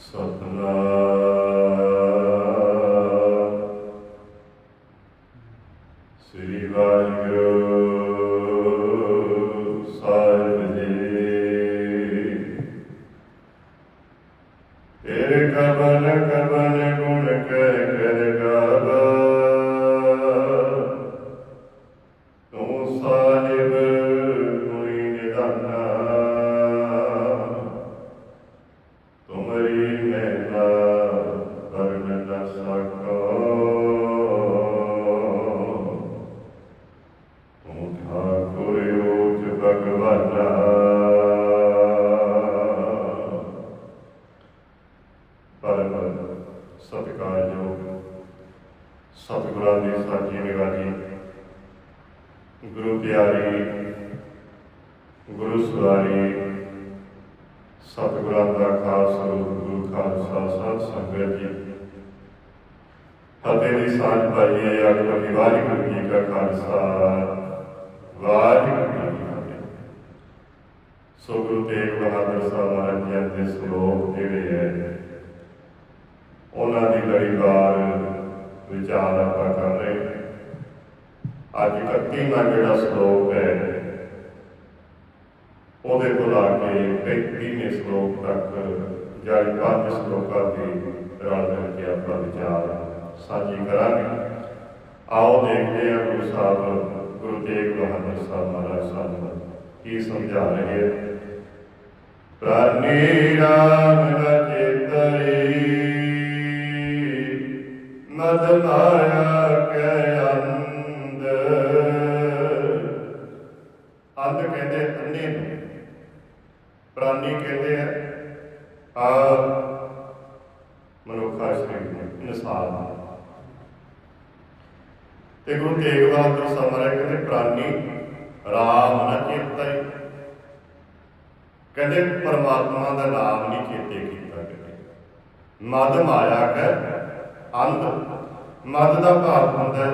ਸਤਨਾਮ। ਪਰਮ ਸਤਿਕਾਰਯੋਗ ਸਤਿਗੁਰਾਂ ਦੀ ਸਾਜੀ ਨਿਗਾਹੀ ਗੁਰੂ ਪਿਆਰੀ, ਗੁਰੂ ਸਵਾਰੀ, ਸਤਿਗੁਰਾਂ ਦਾ ਖਾਸ ਰੂਪ, ਗੁਰੂ ਖਾਲਸਾ ਸਾਧ ਸੰਗਤ ਜੀ। ਫਤਿਹ ਦੀ ਸਾਂਝ ਪਾਈਏ ਆਖੋ ਵਾਹਿਗੁਰੂ ਜੀ ਕਾ ਖਾਲਸਾ, ਵਾਹਿਗੁਰੂ ਜੀ ਸੋ ਗੁਰੂ ਤੇਗ ਬਹਾਦਰ ਸਾਹਿਬ ਮਹਾਰਾਜ ਜੀ ਦੇ ਸ਼ਲੋਕ ਜਿਹੜੇ ਹੈ ਉਹਨਾਂ ਦੀ ਲੜੀਵਾਰ ਵਿਚਾਰ ਆਪਾਂ ਕਰ ਰਹੇ ਅੱਜ 31ਵਾਂ ਜਿਹੜਾ ਸ਼ਲੋਕ ਹੈ, ਉਹਦੇ ਕੋਲ ਆ ਕੇ 35ਵੇਂ ਸ਼ਲੋਕ ਤੱਕ ਜਾਰੀ ਪੰਜ ਸ਼ਲੋਕਾਂ ਦੀ ਰਲ ਮਿਲ ਕੇ ਆਪਾਂ ਵਿਚਾਰ ਸਾਂਝੀ ਕਰਾਂਗੇ। ਆਓ ਦੇਖਦੇ ਹਾਂ ਗੁਰੂ ਸਾਹਿਬ, ਗੁਰੂ ਤੇਗ ਬਹਾਦਰ ਸਾਹਿਬ ਮਹਾਰਾਜ ਸਾਹਿਬ ਕੀ ਸਮਝਾ ਰਹੇ ਹੈ ਪ੍ਰਾਨੀ ਰਾਮ ਰਚਿਤਰੀ ਮਦ ਮਾਇਆ ਕੇ ਅੰਦ ਅੰਧ। ਕਹਿੰਦੇ ਅੰਨੇ ਨੂੰ, ਪ੍ਰਾਨੀ ਕਹਿੰਦੇ ਆ ਮਨੁੱਖਾ ਸਰੀਰ ਨੂੰ ਇਨਸਾਨ ਤੇ ਗੁਰੂ ਤੇਗ ਬਹਾਦਰ ਸਾਹਿਬ ਮਹਾਰਾਜ ਕਹਿੰਦੇ ਪ੍ਰਾਣੀ ਰਾਮ ਨ ਚੇਤੈ ਕਹਿੰਦੇ ਪਰਮਾਤਮਾ ਦਾ ਨਾਮ ਨਹੀਂ ਚੇਤੇ ਕੀਤਾ ਕਦੇ। ਮਦ ਮਾਇਆ ਕੈ ਅੰਧ। ਮਦ ਦਾ ਭਾਵ ਹੁੰਦਾ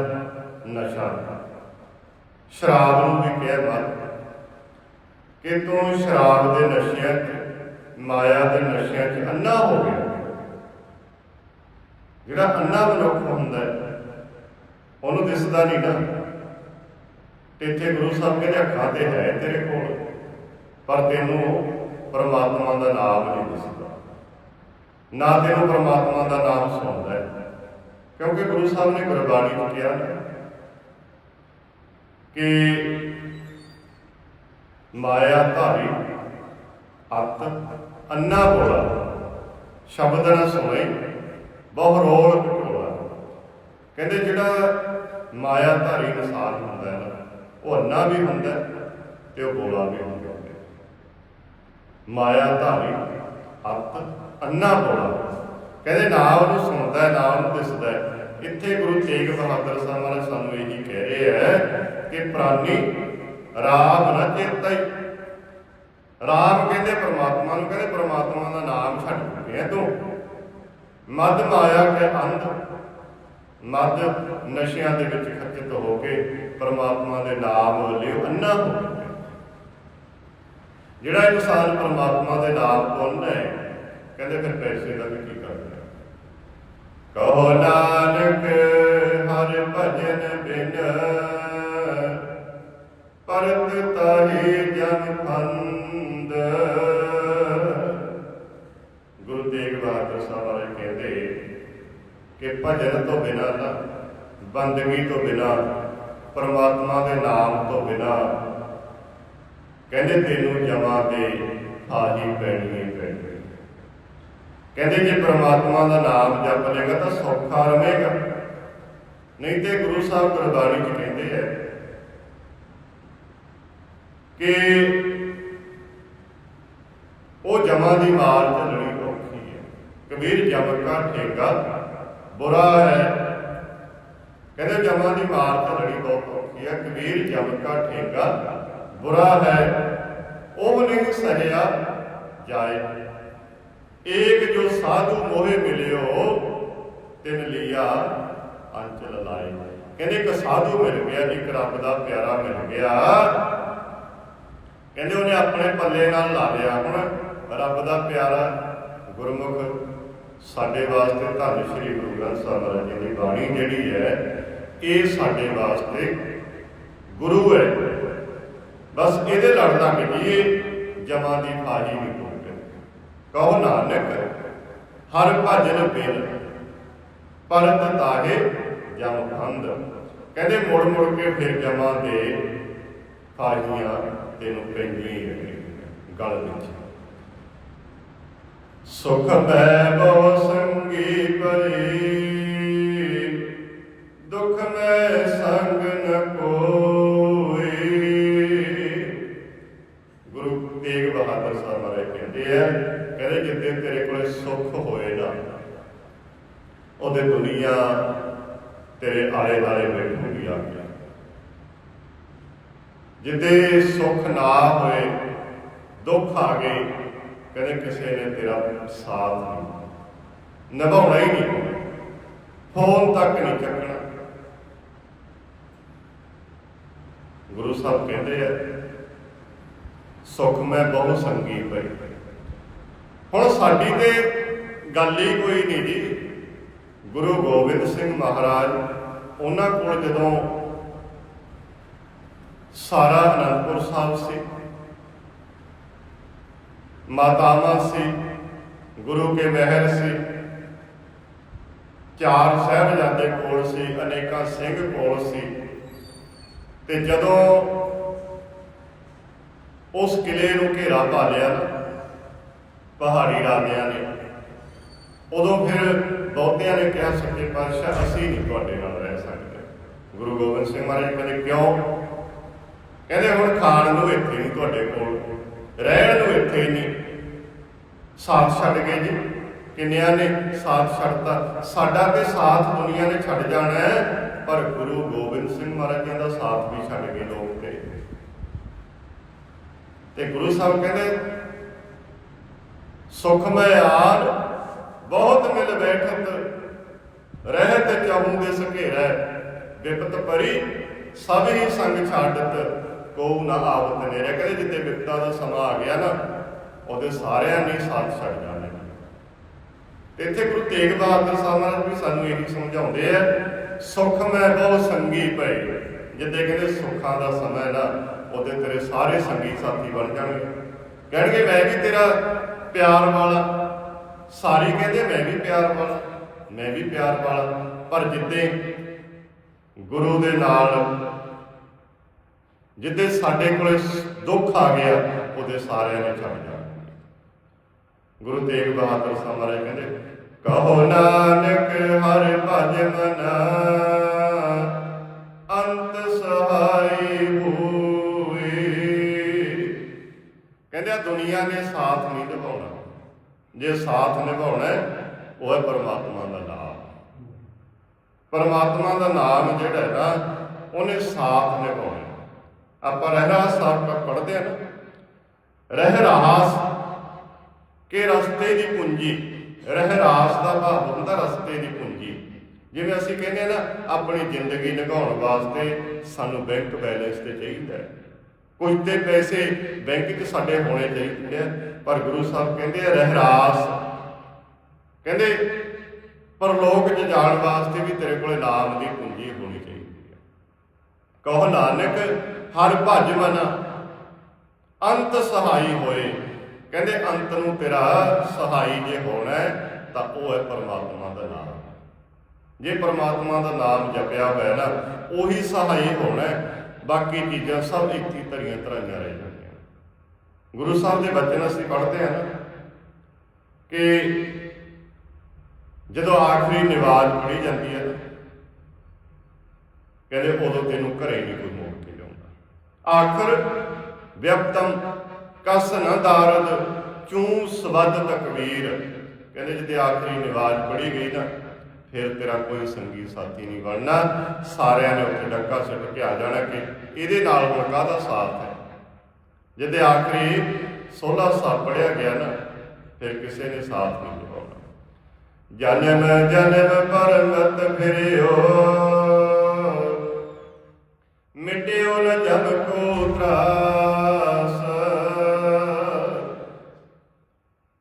ਨਸ਼ਾ ਸ਼ਰਾਬ ਨੂੰ ਵੀ ਕਿਹਾ ਮਦ। ਕਿ ਤੂੰ ਸ਼ਰਾਬ ਦੇ ਨਸ਼ਿਆਂ 'ਚ, ਮਾਇਆ ਦੇ ਨਸ਼ਿਆਂ 'ਚ ਅੰਨਾ ਹੋ ਗਿਆ। ਜਿਹੜਾ ਅੰਨਾ ਮਨੁੱਖ ਹੁੰਦਾ ਉਹਨੂੰ ਦਿਸਦਾ ਨਹੀਂ ਨਾ ਤੇ ਇੱਥੇ ਗੁਰੂ ਸਾਹਿਬ ਕਹਿੰਦੇ ਅੱਖਾਂ ਤੇ ਹੈ ਤੇਰੇ ਕੋਲ, ਪਰ ਤੈਨੂੰ ਪਰਮਾਤਮਾ ਦਾ ਨਾਮ ਨਹੀਂ ਦਿਸਦਾ। ਨਾ ਤੈਨੂੰ ਪਰਮਾਤਮਾ ਦਾ ਨਾਮ ਸੁਣਦਾ ਹੈ ਕਿਉਂਕਿ ਗੁਰੂ ਸਾਹਿਬ ਨੇ ਗੁਰਬਾਣੀ ਨੂੰ ਕਿਹਾ ਕਿ ਮਾਇਆ ਧਾਰੀ ਅਤ ਅੰਨਾ ਬੋਲਾ, ਸ਼ਬਦ ਨਾ ਸੁਣੇ, ਬਹੁ ਰੋਲ ਟੋਲਾ ਕਹਿੰਦੇ ਜਿਹੜਾ ਮਾਇਆ ਧਾਰੀ ਇਨਸਾਨ ਹੁੰਦਾ ਹੈ ਨਾ, ਉਹ ਅੰਨਾ ਵੀ ਹੁੰਦਾ ਹੈ ਤੇ ਉਹ ਬੋਲਾ ਵੀ ਹੁੰਦਾ ਮਾਇਆ ਧਾਰੀ ਅਤ ਅੰਨਾ ਬੋਲਾ। ਕਹਿੰਦੇ ਨਾ ਉਹਨੂੰ ਸੁਣਦਾ, ਨਾ ਉਹਨੂੰ ਦਿਸਦਾ। ਇੱਥੇ ਗੁਰੂ ਤੇਗ ਬਹਾਦਰ ਸਾਹਿਬ ਮਹਾਰਾਜ ਸਾਨੂੰ ਇਹੀ ਕਹਿ ਰਹੇ ਹੈ ਕਿ ਪ੍ਰਾਨੀ, ਰਾਮ ਨ ਚੇਤੈ ਰਾਮ ਕਹਿੰਦੇ ਪਰਮਾਤਮਾ ਨੂੰ, ਕਹਿੰਦੇ ਪਰਮਾਤਮਾ ਦਾ ਨਾਮ ਛੱਡ ਚੁੱਕੇ ਆ ਤੂੰ। ਮਦ ਮਾਇਆ ਕੇ ਅੰਧ ਮਦ ਨਸ਼ਿਆਂ ਦੇ ਵਿੱਚ ਖੱਚਿਤ ਹੋ ਕੇ ਪਰਮਾਤਮਾ ਦੇ ਨਾਮ ਵੱਲੇ ਅੰਨਾ ਹੋ ਗਿਆ ਜਿਹੜਾ ਇਨਸਾਨ ਪਰਮਾਤਮਾ ਦੇ ਨਾਮ ਤੋਂ ਹੈ, ਕਹਿੰਦੇ ਫਿਰ ਪੈਸੇ ਦਾ ਵੀ ਕੀ ਨਾਨਕ, ਹਰ ਭਜਨ ਬਿਨ। ਪਰਤ ਤਾਹੀ ਜਨ ਫੰਦ ਗੁਰੂ ਤੇਗ ਬਹਾਦਰ ਸਾਹਿਬ ਵਾਲੇ ਕਹਿੰਦੇ ਕਿ ਭਜਨ ਤੋਂ ਬਿਨਾ ਨਾ, ਬੰਦਗੀ ਤੋਂ ਬਿਨਾ, ਪਰਮਾਤਮਾ ਦੇ ਨਾਮ ਤੋਂ ਬਿਨਾ, ਕਹਿੰਦੇ ਤੈਨੂੰ ਜਮਾ ਤੇ ਆਹੀ ਪੈਣੀ ਕਹਿੰਦੇ ਜੇ ਪ੍ਰਮਾਤਮਾ ਦਾ ਨਾਮ ਜਪ ਲੇਗਾ ਤਾਂ ਸੌਖਾ ਰਹੇਗਾ। ਨਹੀਂ ਤੇ ਗੁਰੂ ਸਾਹਿਬ ਗੁਰਬਾਣੀ ਚ ਕਹਿੰਦੇ ਹੈ ਕਿ ਉਹ ਜਮਾਂ ਦੀ ਮਾਰ ਚੱਲਣੀ ਔਖੀ ਹੈ। ਕਬੀਰ ਜਮ ਕਾ ਠੇਗਾ ਬੁਰਾ ਹੈ। ਕਹਿੰਦੇ ਜਮਾਂ ਦੀ ਮਾਰ ਚੱਲਣੀ ਬਹੁਤ ਔਖੀ ਹੈ। ਕਬੀਰ ਜਮ ਕਾ ਠੇਗਾ ਬੁਰਾ ਹੈ। ਉਹ ਨਹੀਂ ਸਹਿਆ ਜਾਏ। ਏਕ ਜੋ ਸਾਧੂ ਮੋਹੇ ਮਿਲਿਓ, ਤਿਨ ਲਿਆ ਅੰਚਲ ਲਾਏ। ਕਹਿੰਦੇ ਇੱਕ ਸਾਧੂ ਮਿਲ ਗਿਆ, ਇੱਕ ਰੱਬ ਦਾ ਪਿਆਰਾ ਮਿਲ ਗਿਆ। ਕਹਿੰਦੇ ਉਹਨੇ ਆਪਣੇ ਪੱਲੇ ਨਾਲ ਲਾ ਲਿਆ ਹੁਣ, ਰੱਬ ਦਾ ਪਿਆਰਾ ਗੁਰਮੁਖ। ਸਾਡੇ ਵਾਸਤੇ ਧੰਨ ਸ਼੍ਰੀ ਗੁਰੂ ਗ੍ਰੰਥ ਸਾਹਿਬ ਮਹਾਰਾਜ ਜੀ ਦੀ ਬਾਣੀ ਜਿਹੜੀ ਹੈ, ਇਹ ਸਾਡੇ ਵਾਸਤੇ ਗੁਰੂ ਹੈ। ਬਸ ਇਹਦੇ ਲੜ ਲੱਗ ਜੀਏ ਜਮਾਂ ਦੀ ਫਾਜੀ ਕਹੋ ਨਾਨਕ, ਹਰ ਭਜਨ ਬਿਨ ਪਰਤ ਤਾਹੇ ਜਮ ਬੰਦ। ਕਹਿੰਦੇ ਮੁੜ ਮੁੜ ਕੇ ਫਿਰ ਜਮਾਂ ਦੇ ਫਾਹੀਆਂ ਤੈਨੂੰ ਪੈਂਦੀਆਂ ਗਲ ਵਿੱਚ। ਸੁਖ ਮੈ ਬਹੁ ਸੰਗੀ ਪਈ ਜਿੱਦੇ ਸੁੱਖ ਨਾ ਹੋਏ, ਦੁੱਖ ਆ ਗਏ, ਕਦੇ ਕਿਸੇ ਨੇ ਤੇਰਾ ਸਾਥ ਨਹੀਂ ਨਿਭਾਉਣਾ ਹੀ ਨਹੀਂ ਫੋਨ ਤੱਕ ਨਹੀਂ ਚੱਕਣਾ। ਗੁਰੂ ਸਾਹਿਬ ਕਹਿੰਦੇ ਆ, ਸੁਖ ਮੈਂ ਬਹੁ ਸੰਗੀ ਪਈ ਹੁਣ ਸਾਡੀ ਤੇ ਗੱਲ ਹੀ ਕੋਈ ਨਹੀਂ ਜੀ। ਗੁਰੂ ਗੋਬਿੰਦ ਸਿੰਘ ਮਹਾਰਾਜ ਉਹਨਾਂ ਕੋਲ ਜਦੋਂ ਸਾਰਾ ਅਨੰਦਪੁਰ ਸਾਹਿਬ ਸੀ। ਮਾਤਾਵਾਂ ਸੀ, ਗੁਰੂ ਕੇ ਮਹਿਲ ਸੀ। ਚਾਰ ਸਾਹਿਬਜ਼ਾਦੇ ਕੋਲ ਸੀ, ਅਨੇਕਾਂ ਸਿੰਘ ਕੋਲ ਸੀ। ਤੇ ਜਦੋਂ ਉਸ ਕਿਲੇ ਨੂੰ ਘੇਰਾ ਪਾ ਲਿਆ ਨਾ, ਪਹਾੜੀ ਰਾਜਿਆਂ ਨੇ, ਉਦੋਂ ਫਿਰ ਬਹੁਤਿਆਂ ਨੇ ਕਿਹਾ, ਸੱਚੇ ਪਾਤਸ਼ਾਹ, ਅਸੀਂ ਨਹੀਂ ਤੁਹਾਡੇ ਨਾਲ ਰਹਿ ਸਕਦੇ। ਗੁਰੂ ਗੋਬਿੰਦ ਸਿੰਘ ਮਹਾਰਾਜ ਕਹਿੰਦੇ, ਕਿਉਂ? ਕਹਿੰਦੇ ਹੁਣ ਖਾਣ ਨੂੰ ਇੱਥੇ ਨਹੀਂ ਤੁਹਾਡੇ ਕੋਲ, ਰਹਿਣ ਨੂੰ ਇੱਥੇ ਹੀ ਨਹੀਂ ਸਾਥ ਛੱਡ ਗਏ ਜੀ। ਕਿੰਨਿਆਂ ਨੇ ਸਾਥ ਛੱਡਤਾ? ਸਾਡਾ ਤੇ ਸਾਥ ਦੁਨੀਆ ਨੇ ਛੱਡ ਜਾਣਾ ਪਰ ਗੁਰੂ ਗੋਬਿੰਦ ਸਿੰਘ ਮਹਾਰਾਜ ਜੀ ਦਾ ਸਾਥ ਵੀ ਛੱਡ ਗਏ ਲੋਕ ਤੇ। ਤੇ ਗੁਰੂ ਸਾਹਿਬ ਕਹਿੰਦੇ, ਸੁਖਮੈ ਆਨ ਬਹੁਤ ਮਿਲ ਬੈਠਤ, ਰਹਿਤ ਚਾਹੂੰ ਦੇ ਸਘੇਰੈ ਵਿਪਤ ਪਰੀ ਸਭ ਹੀ ਸੰਗ ਛਾੜਤ ਕੋ ਨਾ ਆਵਤ ਨੇਰੇ ਕਹਿੰਦੇ ਜਿੱਤੇ ਵਿਪਤਾ ਦਾ ਸਮਾਂ ਆ ਗਿਆ ਨਾ, ਉਹਦੇ ਸਾਰਿਆਂ ਨੇ ਸਾਥ ਛੱਡ ਜਾਣੇ। ਤੇ ਇੱਥੇ ਗੁਰੂ ਤੇਗ ਬਹਾਦਰ ਸਾਹਿਬ ਮਹਾਰਾਜ ਵੀ ਸਾਨੂੰ ਇਹੀ ਸਮਝਾਉਂਦੇ ਆ, ਸੁਖ ਮੈਂ ਬਹੁ ਸੰਗੀ ਪਏ ਜਿੱਦੇ ਕਹਿੰਦੇ ਸੁੱਖਾਂ ਦਾ ਸਮਾਂ ਨਾ, ਉਹਦੇ ਤੇਰੇ ਸਾਰੇ ਸੰਗੀ ਸਾਥੀ ਬਣ ਜਾਣਗੇ। ਕਹਿਣਗੇ, ਮੈਂ ਵੀ ਤੇਰਾ ਪਿਆਰ ਵਾਲਾ। ਸਾਰੀ ਕਹਿੰਦੇ, ਮੈਂ ਵੀ ਪਿਆਰ ਵਾਲਾ। ਮੈਂ ਵੀ ਪਿਆਰ ਵਾਲਾ। ਪਰ ਜਿੱਦੇ ਗੁਰੂ ਦੇ ਨਾਲ ਜਿੱਦੇ ਸਾਡੇ ਕੋਲੇ ਦੁੱਖ ਆ ਗਿਆ, ਉਹਦੇ ਸਾਰਿਆਂ ਨੇ ਛੱਡ ਜਾਣਾ ਗੁਰੂ ਤੇਗ ਬਹਾਦਰ ਸਾਹਿਬ ਮਹਾਰਾਜ ਕਹਿੰਦੇ, ਕਹੋ ਨਾਨਕ ਹਰਿ ਭਜ ਮਨਾ, ਅੰਤ ਸਹਾਈ ਹੋਏ। ਕਹਿੰਦੇ ਆ, ਦੁਨੀਆ ਨੇ ਸਾਥ ਨਹੀਂ ਨਿਭਾਉਣਾ। ਜੇ ਸਾਥ ਨਿਭਾਉਣਾ ਉਹ ਹੈ ਪਰਮਾਤਮਾ ਦਾ ਨਾਮ। ਪਰਮਾਤਮਾ ਦਾ ਨਾਮ ਜਿਹੜਾ ਹੈ ਨਾ, ਉਹਨੇ ਸਾਥ ਨਿਭਾਉਣਾ। ਆਪਾਂ ਰਹਿਰਾਸ ਸਾਹਿਬ ਪੜ੍ਹਦੇ ਆ ਨਾ। ਰਹਿਰਾਸ ਕਿ ਰਸਤੇ ਦੀ ਪੂੰਜੀ। ਰਹਿਰਾਸ ਦਾ ਭਾਵ ਹੁੰਦਾ ਰਸਤੇ ਦੀ ਪੂੰਜੀ। ਜਿਵੇਂ ਅਸੀਂ ਕਹਿੰਦੇ ਆ ਨਾ, ਆਪਣੀ ਜ਼ਿੰਦਗੀ ਨਿਭਾਉਣ ਵਾਸਤੇ ਸਾਨੂੰ ਬੈਂਕ ਬੈਲੈਂਸ ਤੇ ਚਾਹੀਦਾ ਕੁਝ ਤੇ ਪੈਸੇ ਬੈਂਕ 'ਚ ਸਾਡੇ ਹੋਣੇ ਚਾਹੀਦੇ ਆ, ਪਰ ਗੁਰੂ ਸਾਹਿਬ ਕਹਿੰਦੇ ਆ ਰਹਿਰਾਸ ਕਹਿੰਦੇ, ਪਰਲੋਕ 'ਚ ਜਾਣ ਵਾਸਤੇ ਵੀ ਤੇਰੇ ਕੋਲੇ ਨਾਮ ਦੀ ਪੂੰਜੀ ਹੋਣੀ ਚਾਹੀਦੀ ਹੈ। ਕਹੋ ਨਾਨਕ ਹਰ ਭਜ ਅੰਤ ਸਹਾਈ ਹੋਏ। ਕਹਿੰਦੇ, ਅੰਤ ਨੂੰ ਤੇਰਾ ਸਹਾਈ ਜੇ ਹੋਣਾ ਤਾਂ ਉਹ ਹੈ ਪਰਮਾਤਮਾ ਦਾ ਨਾਮ। ਜੇ ਪਰਮਾਤਮਾ ਦਾ ਨਾਮ ਜਪਿਆ ਹੋਇਆ ਨਾ, ਉਹੀ ਸਹਾਈ ਹੋਣਾ ਬਾਕੀ ਚੀਜ਼ਾਂ ਸਭ ਇੱਥੇ ਧਰੀਆਂ ਧਰਾਈਆਂ ਰਹਿ ਜਾਂਦੀਆਂ। ਗੁਰੂ ਸਾਹਿਬ ਦੇ ਬਚਨ ਅਸੀਂ ਪੜ੍ਹਦੇ ਹਾਂ ਨਾ, ਕਿ ਜਦੋਂ ਆਖਰੀ ਨਿਵਾਜ਼ ਪੜੀ ਜਾਂਦੀ ਹੈ ਕਹਿੰਦੇ, ਉਦੋਂ ਤੈਨੂੰ ਘਰੇ ਨਹੀਂ ਕੋਈ ਮੋੜ ਕੇ ਆਖਰ ਵਿਅਕਤਮ ਕਸ ਨ ਦਾਰਦ ਚੂ ਸਬਦ ਤਕਵੀਰ। ਕਹਿੰਦੇ ਜਿੱਦੇ ਆਖਰੀ ਨਿਵਾਜ਼ ਪੜੀ ਗਈ ਨਾ ਫਿਰ ਤੇਰਾ ਕੋਈ ਸੰਗੀ ਸਾਥੀ ਨਹੀਂ ਬਣਨਾ। ਸਾਰਿਆਂ ਨੇ ਉੱਥੇ ਡੱਕਾ ਸੁੱਟ ਕੇ ਆ ਜਾਣਾ ਕਿ ਇਹਦੇ ਨਾਲ ਹੁਣ ਕਾਹਦਾ ਸਾਥ ਹੈ? ਜਿੱਦੇ ਆਖਰੀ 16 ਸਾਲ ਪੜਿਆ ਗਿਆ ਨਾ, ਫਿਰ ਕਿਸੇ ਨੇ ਸਾਥ ਨਹੀਂ ਨਿਭਾਉਣਾ ਜਨਮ ਜਨਮ ਪਰਮਤ ਫਿਰਿਓ, ਮਿਟਿਓ ਨ ਜਮ ਕੋ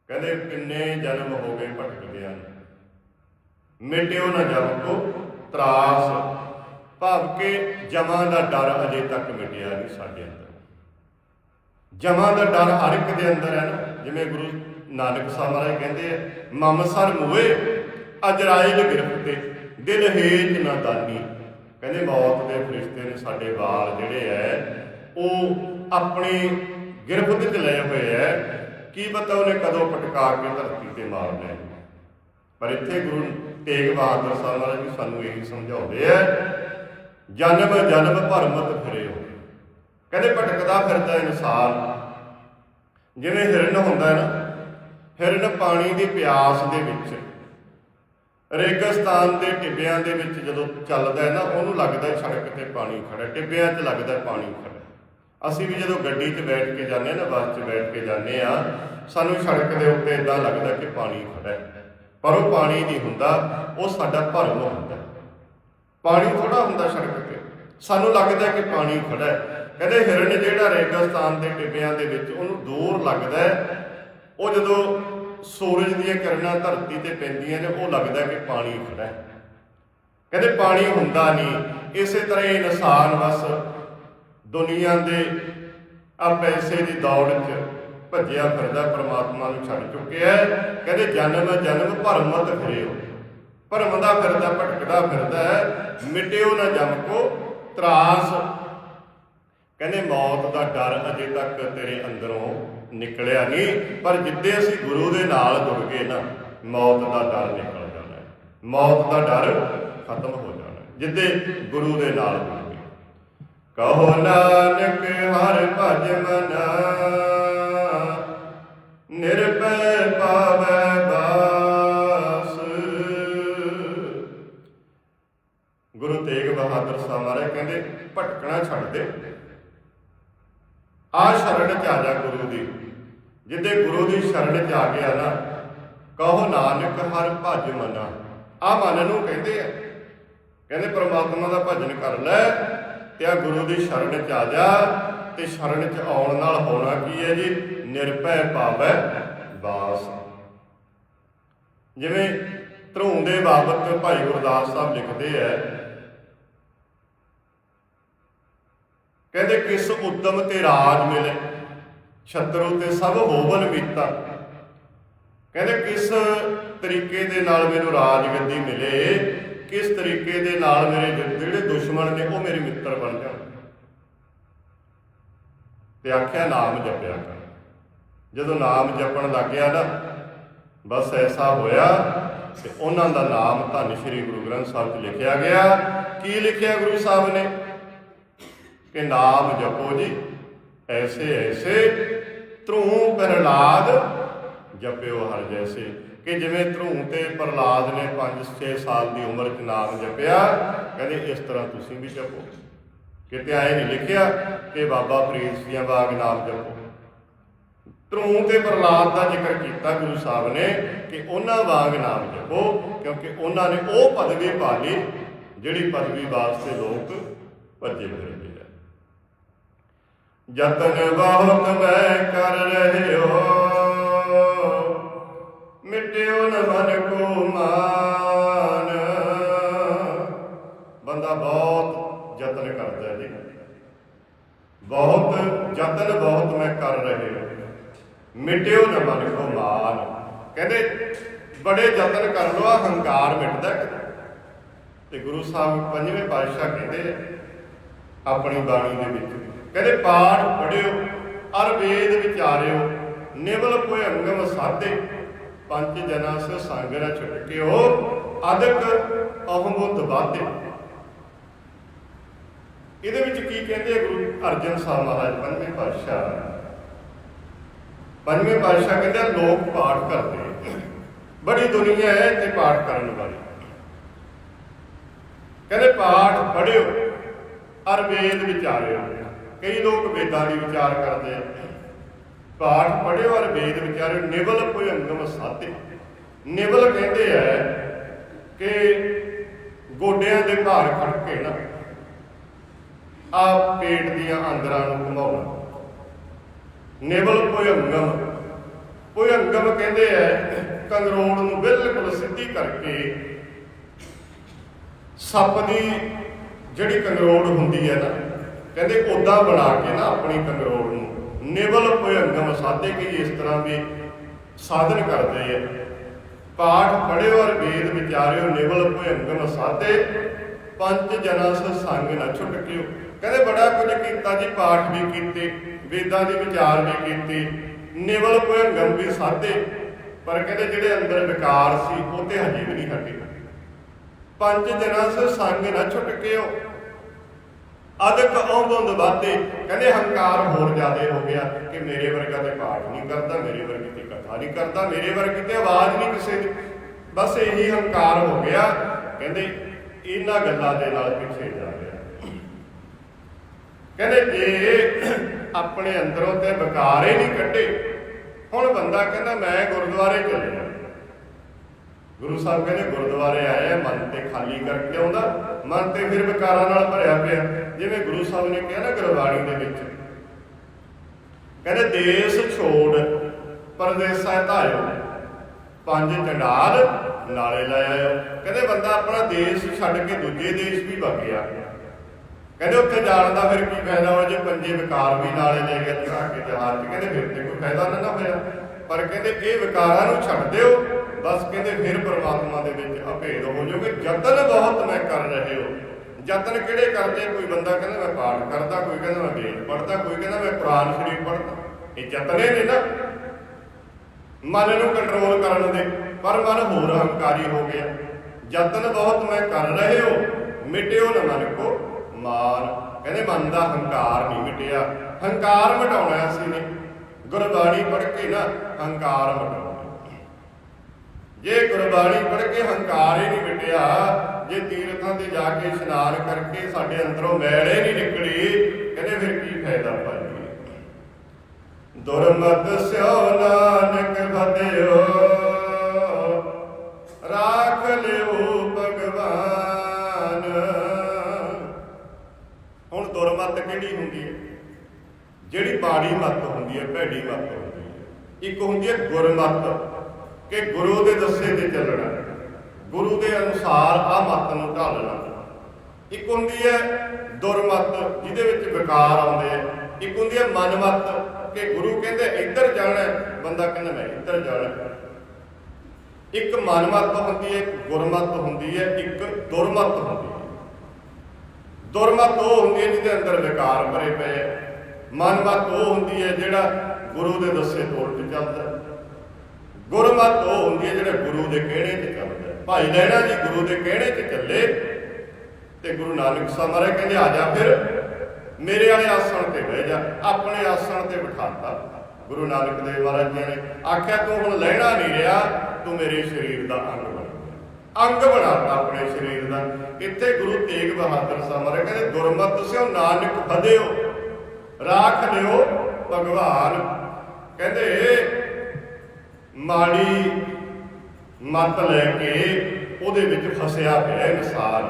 ਕਹਿੰਦੇ ਕਿੰਨੇ ਜਨਮ ਹੋ ਗਏ ਭਟਕਦਿਆਂ ਮਿਟਿਓ ਨਾ ਜਮ ਕੋ ਤਰਾਸ। ਭਾਵ ਕਿ ਜਮਾਂ ਦਾ ਡਰ ਅਜੇ ਤੱਕ ਮਿਟਿਆ ਨਹੀਂ ਸਾਡੇ ਅੰਦਰ। ਜਮਾਂ ਦਾ ਡਰ ਹਰ ਇੱਕ ਦੇ ਅੰਦਰ ਹੈ ਨਾ। ਜਿਵੇਂ ਗੁਰੂ ਨਾਨਕ ਸਾਹਿਬ ਮਹਾਰਾਜ ਕਹਿੰਦੇ ਆ ਮਮਸਰ ਮੂਏ ਅਜਰਾਇਲ ਗਿਰਫਤੇ ਦਿਲ ਹੇਜ ਨਾ ਦਾਨੀ। ਕਹਿੰਦੇ ਮੌਤ ਦੇ ਫਰਿਸ਼ਤੇ ਨੇ ਸਾਡੇ ਵਾਲ ਜਿਹੜੇ ਐ ਉਹ ਆਪਣੀ ਗਿਰਫਤ 'ਚ ਲਏ ਹੋਏ ਐ। ਕੀ ਪਤਾ ਉਹਨੇ ਕਦੋਂ ਪਟਕਾ ਕੇ ਧਰਤੀ ਤੇ ਮਾਰ ਲਿਆ। ਪਰ ਇੱਥੇ ਗੁਰੂ ਤੇਗ ਬਹਾਦਰ ਸਾਹਿਬ ਮਹਾਰਾਜ ਵੀ ਸਾਨੂੰ ਇਹੀ ਸਮਝਾਉਂਦੇ ਐ, ਜਨਮ ਜਨਮ ਭਰਮਤ ਫਿਰਿਓ ਕਹਿੰਦੇ ਭਟਕਦਾ ਫਿਰਦਾ ਇਨਸਾਨ, ਜਿਵੇਂ ਹਿਰਨ ਹੁੰਦਾ ਹੈ ਨਾ, ਹਿਰਨ ਪਾਣੀ ਦੀ ਪਿਆਸ ਦੇ ਵਿੱਚ, ਰੇਗਿਸਤਾਨ ਦੇ ਟਿੱਬਿਆਂ ਦੇ ਵਿੱਚ ਜਦੋਂ ਚੱਲਦਾ ਹੈ ਨਾ, ਉਹਨੂੰ ਲੱਗਦਾ ਸੜਕ ਤੇ ਪਾਣੀ ਖੜਾ ਟਿੱਬਿਆਂ 'ਚ ਲੱਗਦਾ ਪਾਣੀ ਖੜਾ ਅਸੀਂ ਵੀ ਜਦੋਂ ਗੱਡੀ 'ਚ ਬੈਠ ਕੇ ਜਾਂਦੇ ਹਾਂ ਨਾ, ਬੱਸ 'ਚ ਬੈਠ ਕੇ ਜਾਂਦੇ ਆ ਸਾਨੂੰ ਸੜਕ ਦੇ ਉੱਤੇ ਇਦਾਂ ਲੱਗਦਾ ਕਿ ਪਾਣੀ ਖੜਾ ਹੈ। ਪਰ ਉਹ ਪਾਣੀ ਨਹੀਂ ਹੁੰਦਾ, ਉਹ ਸਾਡਾ ਭਰਮ ਹੁੰਦਾ। ਪਾਣੀ ਥੋੜਾ ਹੁੰਦਾ ਸੜਕ ਤੇ। ਸਾਨੂੰ ਲੱਗਦਾ ਕਿ ਪਾਣੀ ਖੜਾ ਹੈ। ਕਹਿੰਦੇ ਹਿਰਨ ਜਿਹੜਾ ਰੇਗਿਸਤਾਨ ਦੇ ਟਿੱਬਿਆਂ ਦੇ ਵਿੱਚ ਉਹਨੂੰ ਦੂਰ ਲੱਗਦਾ ਉਹ ਜਦੋਂ ਸੂਰਜ ਦੀਆਂ ਕਿਰਨਾਂ ਧਰਤੀ ਤੇ ਪੈਂਦੀਆਂ ਨੇ, ਉਹ ਲੱਗਦਾ ਕਿ ਪਾਣੀ ਖੜਾ ਹੈ। ਕਹਿੰਦੇ ਪਾਣੀ ਹੁੰਦਾ ਨਹੀਂ। ਇਸੇ ਤਰ੍ਹਾਂ ਇਨਸਾਨ ਬਸ ਦੁਨੀਆ ਦੇ ਆ ਪੈਸੇ ਦੀ ਦੌੜ 'ਚ ਭੱਜਿਆ ਫਿਰਦਾ ਪਰਮਾਤਮਾ ਨੂੰ ਛੱਡ ਚੁੱਕਿਆ ਕਹਿੰਦੇ ਜਨਮ ਜਨਮ ਭਰਮ ਭਰਮਤ ਫਿਰਿਓ ਭਰਮਦਾ ਫਿਰਦਾ, ਭਟਕਦਾ ਫਿਰਦਾ ਹੈ। ਮਿਟਿਓ ਨਾ ਜਮ ਕੋ, ਤਰਾਸ। ਕਹਿੰਦੇ ਮੌਤ ਦਾ ਡਰ ਅਜੇ ਤੱਕ ਤੇਰੇ ਅੰਦਰੋਂ ਨਿਕਲਿਆ ਨਹੀਂ, ਪਰ ਜਿੱਦੇ ਅਸੀਂ ਗੁਰੂ ਦੇ ਨਾਲ ਜੁੜ ਗਏ ਨਾ, ਮੌਤ ਦਾ ਡਰ ਨਿਕਲ ਜਾਣਾ ਮੌਤ ਦਾ ਡਰ ਖਤਮ ਹੋ ਜਾਣਾ ਹੈ। ਜਿੱਦੇ ਗੁਰੂ ਦੇ ਨਾਲ ਜੁੜ ਕਹੋ ਨਾਨਕ ਹਰ ਭਜ ਮਨਾ। ਨਿਰਭੈ ਪਾਵੈ ਬਾਸ। ਗੁਰੂ ਤੇਗ ਬਹਾਦਰ ਸਾਹਿਬ ਮਹਾਰਾਜ ਕਹਿੰਦੇ, ਭਟਕਣਾ ਛੱਡ ਦੇ। ਆ ਸ਼ਰਨ ਚ ਆ ਜਾ ਗੁਰੂ ਦੀ। ਜਿੱਦੇ ਗੁਰੂ ਦੀ ਸ਼ਰਨ ਚ ਆ ਗਿਆ ਨਾ, ਕਹੋ ਨਾਨਕ ਹਰ ਭਜ ਮਨਾ। ਆ ਮਨ ਨੂੰ ਕਹਿੰਦੇ ਆ। ਕਹਿੰਦੇ, ਪ੍ਰਮਾਤਮਾ ਦਾ ਭਜਨ ਕਰ ਲੈ। ਤੇ ਆ ਗੁਰੂ ਦੀ ਸ਼ਰਨ ਚ ਆ ਜਾ ਤੇ ਸ਼ਰਨ ਚ ਆਉਣ ਨਾਲ ਹੋਣਾ ਕੀ ਹੈ ਜੀ? ਨਿਰਭੈ ਭਾਵੈ ਬਾਸ ਜਿਵੇਂ ਧਰੂੰ ਦੇ ਬਾਬਤ ਭਾਈ ਗੁਰਦਾਸ ਸਾਹਿਬ ਲਿਖਦੇ ਆ, ਕਹਿੰਦੇ, ਕਿਸ ਉਦਮ ਤੇ ਰਾਜ ਮਿਲੇ? ਛਤਰੂ ਤੇ ਸਭ ਹੋਵਨ ਮੀਤਾ ਕਹਿੰਦੇ, ਕਿਸ ਤਰੀਕੇ ਦੇ ਨਾਲ ਮੈਨੂੰ ਰਾਜ ਗੱਦੀ ਮਿਲੇ? ਕਿਸ ਤਰੀਕੇ ਦੇ ਨਾਲ ਮੇਰੇ ਜਿਹੜੇ ਦੁਸ਼ਮਣ ਨੇ ਉਹ ਮੇਰੇ ਮਿੱਤਰ ਬਣ ਜਾਣ? ਤੇ ਆਖਿਆ, ਨਾਮ ਜਪਿਆ ਕਰ। ਜਦੋਂ ਨਾਮ ਜਪਣ ਲੱਗ ਗਿਆ ਨਾ, ਬਸ ਐਸਾ ਹੋਇਆ ਤੇ ਉਹਨਾਂ ਦਾ ਨਾਮ ਧੰਨ ਸ਼੍ਰੀ ਗੁਰੂ ਗ੍ਰੰਥ ਸਾਹਿਬ 'ਚ ਲਿਖਿਆ ਗਿਆ। ਕੀ ਲਿਖਿਆ ਗੁਰੂ ਸਾਹਿਬ ਨੇ? ਕਿ ਨਾਮ ਜਪੋ ਜੀ ਐਸੇ ਐਸੇ ਧਰੂ ਪ੍ਰਹਲਾਦ ਜਪਿਓ ਹਰ ਜੈਸੇ। ਕਿ ਜਿਵੇਂ ਧਰੂ ਤੇ ਪ੍ਰਹਲਾਦ ਨੇ 5-6 ਸਾਲ ਦੀ ਉਮਰ 'ਚ ਨਾਮ ਜਪਿਆ, ਕਹਿੰਦੇ ਇਸ ਤਰ੍ਹਾਂ ਤੁਸੀਂ ਵੀ ਜਪੋ। ਕਿਤੇ ਆਏ ਨਹੀਂ ਲਿਖਿਆ ਕਿ ਬਾਬਾ ਫਰੀਦ ਸੀਆਂ ਬਾਗ ਨਾਮ ਜਪੋ। ਧਰੂ ਤੇ ਪ੍ਰਹਲਾਦ ਦਾ ਜ਼ਿਕਰ ਕੀਤਾ ਗੁਰੂ ਸਾਹਿਬ ਨੇ ਕਿ ਉਹਨਾਂ ਬਾਗ ਨਾਮ ਜਪੋ, ਕਿਉਂਕਿ ਉਹਨਾਂ ਨੇ ਉਹ ਪਦਵੀ ਪਾਲੀ ਜਿਹੜੀ ਪਦਵੀ ਵਾਸਤੇ ਲੋਕ ਭੱਜੇ ਫਿਰਦੇ ਆ ਜਤਨ ਬਹੁਤ ਮੈਂ ਕਰ ਰਹਿਓ ਮਿਟਿਓ ਨ ਮਨ ਕੋ ਮਾਨ। ਬੰਦਾ ਬਹੁਤ ਯਤਨ ਕਰਦਾ ਹੈ ਜੀ। ਬਹੁਤ ਯਤਨ ਬਹੁਤ ਮੈਂ ਕਰ ਰਹੇ। ਹਾਂ ਮਿਟਿਓ ਨ ਮਨ ਕੋ ਮਾਨ। ਕਹਿੰਦੇ ਬੜੇ ਯਤਨ ਕਰ ਲੋ ਆ ਹੰਕਾਰ ਮਿਟਦਾ ਤੇ ਗੁਰੂ ਸਾਹਿਬ ਪੰਜਵੇਂ ਪਾਤਸ਼ਾਹ ਕਹਿੰਦੇ ਆਪਣੀ ਬਾਣੀ ਦੇ ਵਿੱਚ। ਕਹਿੰਦੇ ਪਾਠ ਪੜਿਓ ਅਰ ਵੇਦ ਵਿਚਾਰਿਓ ਨਿਵਲ ਕੋਈ ਅੰਗਮ ਸਾਧੇ। ਪੰਜ ਜਨਾ ਸ ਸੰਗ ਰ ਛਟਕਿਓ ਅਦਕ ਅਹਮੁਦ ਵਾਦੇ ਇਹਦੇ ਵਿੱਚ ਕੀ ਕਹਿੰਦੇ ਆ ਗੁਰੂ ਅਰਜਨ ਸਾਹਿਬ ਮਹਾਰਾਜ? ਪੰਜਵੇਂ ਪਾਤਸ਼ਾਹ। ਪੰਜਵੇਂ ਪਾਤਸ਼ਾਹ ਕਹਿੰਦੇ ਲੋਕ ਪਾਠ ਕਰਦੇ ਬੜੀ ਦੁਨੀਆ ਹੈ ਤੇ ਪਾਠ ਕਰਨ ਵਾਲੀ। ਕਹਿੰਦੇ ਪਾਠ ਪੜਿਓ ਅਰ ਵੇਦ ਵਿਚਾਰਿਓ ਕਈ ਲੋਕ ਵੇਦਾਂ ਦੀ ਵਿਚਾਰ ਕਰਦੇ ਆ। ਪਾਠ ਪੜ੍ਹੇ ਅਰ ਵੇਦ ਵਿਚਾਰੇ ਨਿਵਲ ਕੋਈ ਅੰਗਮ ਸਾਧੇ। ਨਿਵਲ ਕਹਿੰਦੇ ਆ ਕਿ ਗੋਡਿਆਂ ਦੇ ਭਾਰ ਖੜ ਕੇ ਨਾ ਆ ਪੇਟ ਦੀਆਂ ਅੰਦਰਾਂ ਨੂੰ ਘੁਮਾਉਣਾ। ਨਿਵਲ ਕੋਈ ਅੰਗਮ। ਕੋਈ ਅੰਗਮ ਕਹਿੰਦੇ ਐ ਕੰਗਰੋੜ ਨੂੰ ਬਿਲਕੁਲ ਸਿੱਧੀ ਕਰਕੇ ਸੱਪ ਦੀ ਜਿਹੜੀ ਕੰਗਰੋੜ ਹੁੰਦੀ ਹੈ ਨਾ, ਕਹਿੰਦੇ ਉਦਾਂ ਬਣਾ ਕੇ ਨਾ ਆਪਣੀ ਕੰਗਰੋੜ ਨੂੰ। ਨਿਵਲ ਭਯੰਗਮ ਸਾਧੇ ਕਿ ਇਸ ਤਰ੍ਹਾਂ ਵੀ ਸਾਧਨ ਕਰਦੇ ਆ। ਪਾਠ ਪੜਿਓ ਔਰ ਵੇਦ ਵਿਚਾਰਿਓ, ਨਿਵਲ ਭੁਜੰਗਮ ਸਾਧੇ, ਪੰਜ ਜਨਾਂ ਸ ਸੰਗ ਨਾ ਛੁਟਕਿਓ ਕਹਿੰਦੇ ਬੜਾ ਕੁਝ ਕੀਤਾ ਜੀ, ਪਾਠ ਵੀ ਕੀਤੇ, ਵੇਦਾਂ ਦੇ ਵਿਚਾਰ ਵੀ ਕੀਤੇ, ਨਿਵਲ ਭਯੰਗਮ ਵੀ ਸਾਧੇ। ਪਰ ਕਹਿੰਦੇ ਜਿਹੜੇ ਅੰਦਰ ਵਿਕਾਰ ਸੀ, ਉਹ ਤੇ ਹਜੇ ਵੀ ਨਹੀਂ ਹਟੇ। ਪੰਜ ਜਨਾਂ ਸ ਸੰਗ ਨਾ ਛੁਟਕਿਓ ਅਦਕ ਔਂਬੰਦ ਬਾਤੇ ਕਹਿੰਦੇ ਹੰਕਾਰ ਹੋਰ ਜ਼ਿਆਦੇ ਹੋ ਗਿਆ ਕਿ ਮੇਰੇ ਵਰਗਾ ਤੇ ਪਾਠ ਨਹੀਂ ਕਰਦਾ, ਮੇਰੇ ਵਰਗੀ ਤੇ ਕਥਾ ਨਹੀਂ ਕਰਦਾ, ਮੇਰੇ ਵਰਗੀ ਤੇ ਆਵਾਜ਼ ਨਹੀਂ ਕਿਸੇ ਦੀ। ਬਸ ਇਹੀ ਹੰਕਾਰ ਹੋ ਗਿਆ, ਕਹਿੰਦੇ ਇਹਨਾਂ ਗੱਲਾਂ ਦੇ ਨਾਲ ਪਿੱਛੇ ਜਾ ਰਿਹਾ। ਕਹਿੰਦੇ ਜੇ ਆਪਣੇ ਅੰਦਰੋਂ ਤੇ ਵਿਕਾਰ ਹੀ ਨਹੀਂ ਕੱਢੇ, ਹੁਣ ਬੰਦਾ ਕਹਿੰਦਾ ਮੈਂ ਗੁਰਦੁਆਰੇ ਚੱਲਿਆ। ਗੁਰੂ ਸਾਹਿਬ ਕਹਿੰਦੇ, ਗੁਰਦੁਆਰੇ ਆਇਆ, ਮਨ ਤੇ ਖਾਲੀ ਕਰਕੇ ਆਉਂਦਾ, ਮਨ ਤੇ ਫਿਰ ਵਿਕਾਰਾਂ ਨਾਲ ਭਰਿਆ ਪਿਆ। ਜਿਵੇਂ ਗੁਰੂ ਸਾਹਿਬ ਨੇ ਕਿਹਾ ਨਾ ਗੁਰਬਾਣੀ ਦੇ ਵਿੱਚ। ਕਹਿੰਦੇ, ਦੇਸ਼ ਛੋੜ, ਪਰਦੇਸਾਂ ਧਾਇਓ, ਪੰਜ ਚੰਡਾਲ ਨਾਲੇ ਲੈ ਆਇਓ। ਕਹਿੰਦੇ, ਬੰਦਾ ਆਪਣਾ ਦੇਸ਼ ਛੱਡ ਕੇ ਦੂਜੇ ਦੇਸ਼ ਵੀ ਵਗ ਗਿਆ। ਕਹਿੰਦੇ, ਉੱਥੇ ਜਾਣ ਦਾ ਫਿਰ ਕੀ ਫਾਇਦਾ ਹੋ ਜੇ ਪੰਜੇ ਵਿਕਾਰ ਵੀ ਨਾਲੇ ਲੈ ਕੇ ਚੜਾ ਕੇ ਜਹਾਜ਼ 'ਚ ਕਹਿੰਦੇ, ਫਿਰ ਤੇ ਕੋਈ ਫਾਇਦਾ ਨਾ ਹੋਇਆ। ਪਰ ਕਹਿੰਦੇ, ਇਹ ਵਿਕਾਰਾਂ ਨੂੰ ਛੱਡ ਦਿਓ ਬਸ ਕਹਿੰਦੇ ਫਿਰ ਪ੍ਰਮਾਤਮਾ ਦੇ ਵਿੱਚ ਅਭੇਦ ਹੋ ਜਾਓਗੇ। ਯਤਨ ਬਹੁਤ ਮੈਂ ਕਰ ਰਹੇ ਹੋ। ਯਤਨ ਕਿਹੜੇ ਕਰਦੇ? ਕੋਈ ਬੰਦਾ ਕਹਿੰਦਾ ਮੈਂ ਪਾਠ ਕਰਦਾ, ਕੋਈ ਕਹਿੰਦਾ ਮੈਂ ਵੇਦ ਪੜਦਾ ਕੋਈ ਕਹਿੰਦਾ ਮੈਂ ਕੁਰਾਨ ਸ਼ਰੀਫ ਪੜਦਾ ਇਹ ਯਤਨੇ ਨੇ ਨਾ। ਮਨ ਨੂੰ ਕੰਟਰੋਲ ਕਰਨ ਦੇ। ਪਰ ਮਨ ਹੋਰ ਹੰਕਾਰੀ ਹੋ ਗਿਆ। ਯਤਨ ਬਹੁਤ ਮੈਂ ਕਰ ਰਹੇ ਹੋ। ਮਿਟਿਓ ਨਾ ਮਨ ਕੋ ਮਾਰ। ਕਹਿੰਦੇ ਮਨ ਦਾ ਹੰਕਾਰ ਨਹੀਂ ਮਿਟਿਆ। ਹੰਕਾਰ ਮਿਟਾਉਣਾ ਸੀ ਨੇ ਗੁਰਬਾਣੀ ਪੜ੍ਹ ਕੇ ਨਾ ਹੰਕਾਰ ਮਿਟਾਉਣਾ। ਜੇ ਗੁਰਬਾਣੀ ਪੜ੍ਹ ਕੇ ਹੰਕਾਰ ਹੀ ਨਹੀਂ ਮਿਟਿਆ, ਜੇ ਤੀਰਥਾਂ ਤੇ ਜਾ ਕੇ ਇਸ਼ਨਾਨ ਕਰਕੇ ਸਾਡੇ ਅੰਦਰੋਂ ਮੈਲ ਹੀ ਨਹੀਂ ਨਿਕਲੀ, ਕਹਿੰਦੇ ਫਿਰ ਕੀ ਫਾਇਦਾ ਭਾਈ? ਦੁਰਮਤ ਸਿਓ ਨਾਨਕ ਵਧਿਓ, ਰਾਖ ਲਿਓ ਭਗਵਾਨ। ਹੁਣ ਦੁਰਮਤ ਕਿਹੜੀ ਹੁੰਦੀ ਹੈ? ਜਿਹੜੀ ਬਾੜੀ ਮਤ ਹੁੰਦੀ ਹੈ, ਭੈੜੀ ਮਤ ਹੁੰਦੀ ਹੈ। ਇੱਕ ਹੁੰਦੀ ਹੈ ਗੁਰਮਤ। ਕਿ ਗੁਰੂ ਦੇ ਦੱਸੇ ਤੇ ਚੱਲਣਾ। ਗੁਰੂ ਦੇ ਅਨੁਸਾਰ ਆ ਮਤ ਨੂੰ ਢਾਲਣਾ। ਇੱਕ ਹੁੰਦੀ ਹੈ ਦੁਰਮਤ, ਜਿਹਦੇ ਵਿੱਚ ਵਿਕਾਰ ਆਉਂਦੇ ਆ। ਇੱਕ ਹੁੰਦੀ ਹੈ ਮਨਮਤ, ਕਿ ਗੁਰੂ ਕਹਿੰਦੇ, ਇੱਧਰ ਜਾਣਾ ਬੰਦਾ ਕਹਿੰਦਾ, ਮੈਂ ਇੱਧਰ ਜਾਣਾ ਹੈ। ਇੱਕ ਮਨਮਤ ਹੁੰਦੀ ਹੈ, ਇੱਕ ਗੁਰਮਤ ਹੁੰਦੀ ਹੈ, ਇੱਕ ਦੁਰਮਤ ਹੁੰਦੀ ਹੈ। ਦੁਰਮਤ ਉਹ ਹੁੰਦੀ ਹੈ ਜਿਹਦੇ ਅੰਦਰ ਵਿਕਾਰ ਭਰੇ ਪਏ ਹੈ ਮਨਮਤ ਉਹ ਹੁੰਦੀ ਹੈ ਜਿਹੜਾ ਗੁਰੂ ਦੇ ਦੱਸੇ ਤੋਂ ਉਲਟ ਚੱਲਦਾ। ਗੁਰਮਤ ਉਹ ਹੁੰਦੀ ਹੈ ਜਿਹੜੇ ਗੁਰੂ ਦੇ ਕਹਿਣੇ ਤੇ ਚੱਲਦਾ ਭਾਈ ਲੈਣਾ ਜੀ ਗੁਰੂ ਦੇ ਕਹਿਣੇ ਤੇ ਚੱਲੇ? ਤੇ ਗੁਰੂ ਨਾਨਕ ਸਾਹਿਬ ਕਹਿੰਦੇ, ਆ ਜਾ ਫਿਰ, ਮੇਰੇ ਵਾਲੇ ਆਸਣ ਤੇ ਬਹਿ ਜਾ, ਆਪਣੇ ਆਸਣ ਤੇ ਬਿਠਾਤਾ। ਗੁਰੂ ਨਾਨਕ ਦੇਵ ਮਹਾਰਾਜ ਜੀ ਨੇ ਆਖਿਆ, ਤੂੰ ਹੁਣ ਲੈਣਾ ਨਹੀਂ ਰਿਹਾ, ਤੂੰ ਮੇਰੇ ਸਰੀਰ ਦਾ ਅੰਗ ਬਣ ਗਿਆ। ਅੰਗ ਬਣਾਤਾ ਆਪਣੇ ਸਰੀਰ ਦਾ। ਇੱਥੇ ਗੁਰੂ ਤੇਗ ਬਹਾਦਰ ਸਾਹਿਬ ਮਹਾਰਾਜ ਕਹਿੰਦੇ, ਗੁਰਮਤ ਸਿਓ ਨਾਨਕ ਫਦਿਓ ਰਾਖ ਲਿਓ ਭਗਵਾਨ। ਕਹਿੰਦੇ ਮਾੜੀ ਮਤ ਲੈ ਕੇ ਉਹਦੇ ਵਿੱਚ ਫਸਿਆ ਪਿਆ ਇਨਸਾਨ।